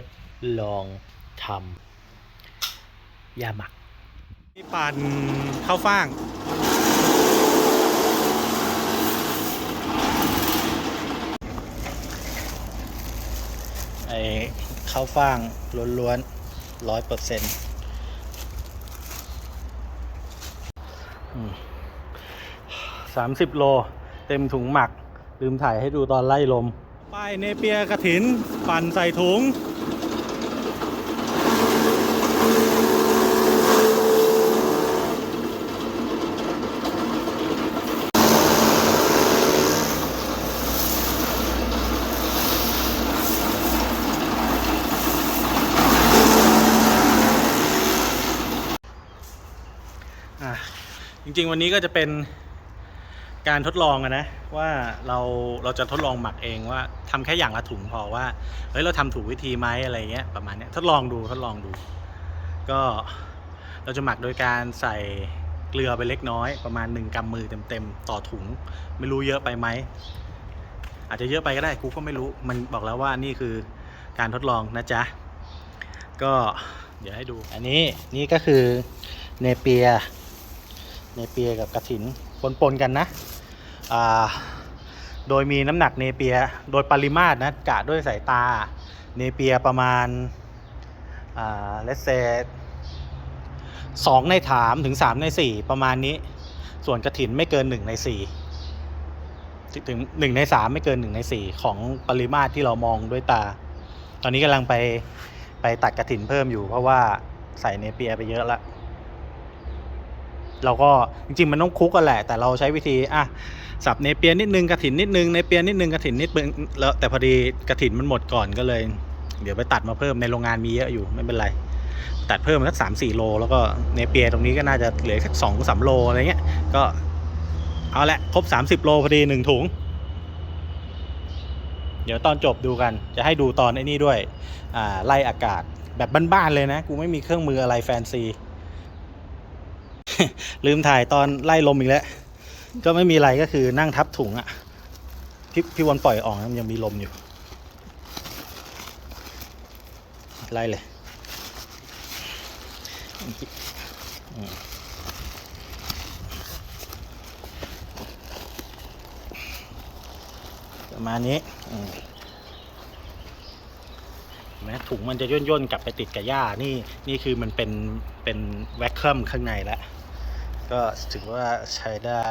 ดลองทำยาหมักนี่ปั่นข้าวฟ่าง ไอ้ข้าวฟ่างล้วนๆร้อยเปอร์เซ็นต์สามสิบโลเต็มถุงหมัก ลืมถ่ายให้ดูตอนไล่ลมป้ายเนเปียกระถิน ปั่นใส่ถุง อะจริงๆวันนี้ก็จะเป็นการทดลองนะว่าเราเราจะทดลองหมักเองว่าทำแค่อย่างละถุงพอว่าเฮ้ยเราทำถูกวิธีไหมอะไรเงี้ยประมาณเนี้ยทดลองดูทดลองดู ก็เราจะหมักโดยการใส่เกลือไปเล็กน้อย ประมาณ 1กำมือเต็มๆต่อถุง ไม่รู้เยอะไปไหมอาจจะเยอะไปก็ได้กูก็ไม่รู้มันบอกแล้วว่านี่คือการทดลองนะจ๊ะก็เดี๋ยวให้ดู อันนี้นี่ก็คือเนเปีย เนเปียกับกระถินปนๆกันนะโดยมีน้ำหนักเนเปียโดยปริมาตรนะกะด้วยสายตาเนเปียประมาณเลสเซสองในถามถึงสามในสี่ประมาณนี้ ส่วนกระถินไม่เกินหนึ่งในสี่ถึงหนึ่งในสามไม่เกินหนึ่งในสี่ของปริมาตรที่เรามองด้วยตา ตอนนี้กำลังไปไปตัดกระถินเพิ่มอยู่เพราะว่าใส่เนเปียไปเยอะแล้ว เราก็จริงๆมันต้องคุกกันแหละ แต่เราใช้วิธีอะสับเนเปียนิดนึงกระถินนิดนึงเนเปียนิดนึงกระถินนิดนึงแล้วแต่พอดีกระถินมันหมดก่อนก็เลย เดี๋ยวไปตัดมาเพิ่มในโรงงานมีเยอะอยู่ไม่เป็นไรตัดเพิ่มสักสามสี่โล แล้วก็เนเปียตรงนี้ก็น่าจะเหลือสักสองสามโลอะไรเงี้ยก็เอาละครบสามสิบโลพอดีหนึ่งถุง เดี๋ยวตอนจบดูกันจะให้ดูตอนไอ้นี่ด้วยไล่อากาศแบบบ้านๆเลยนะ กูไม่มีเครื่องมืออะไรแฟนซี ลืมถ่ายตอนไล่ลมอีกแล้ว ก็ไม่มีอะไรก็คือนั่งทับถุงอะ่ะพี่พี่วันปล่อยออกนะมันยังมีลมอยู่ ไล่เลยประมาณนี้อืมเห็นไหมถุงมันจะย่นย่นๆกลับไปติดกับหญ้านี่นี่คือมันเป็นเป็นแวคคัมข้างในแล้ว ก็ถือว่าใช้ได้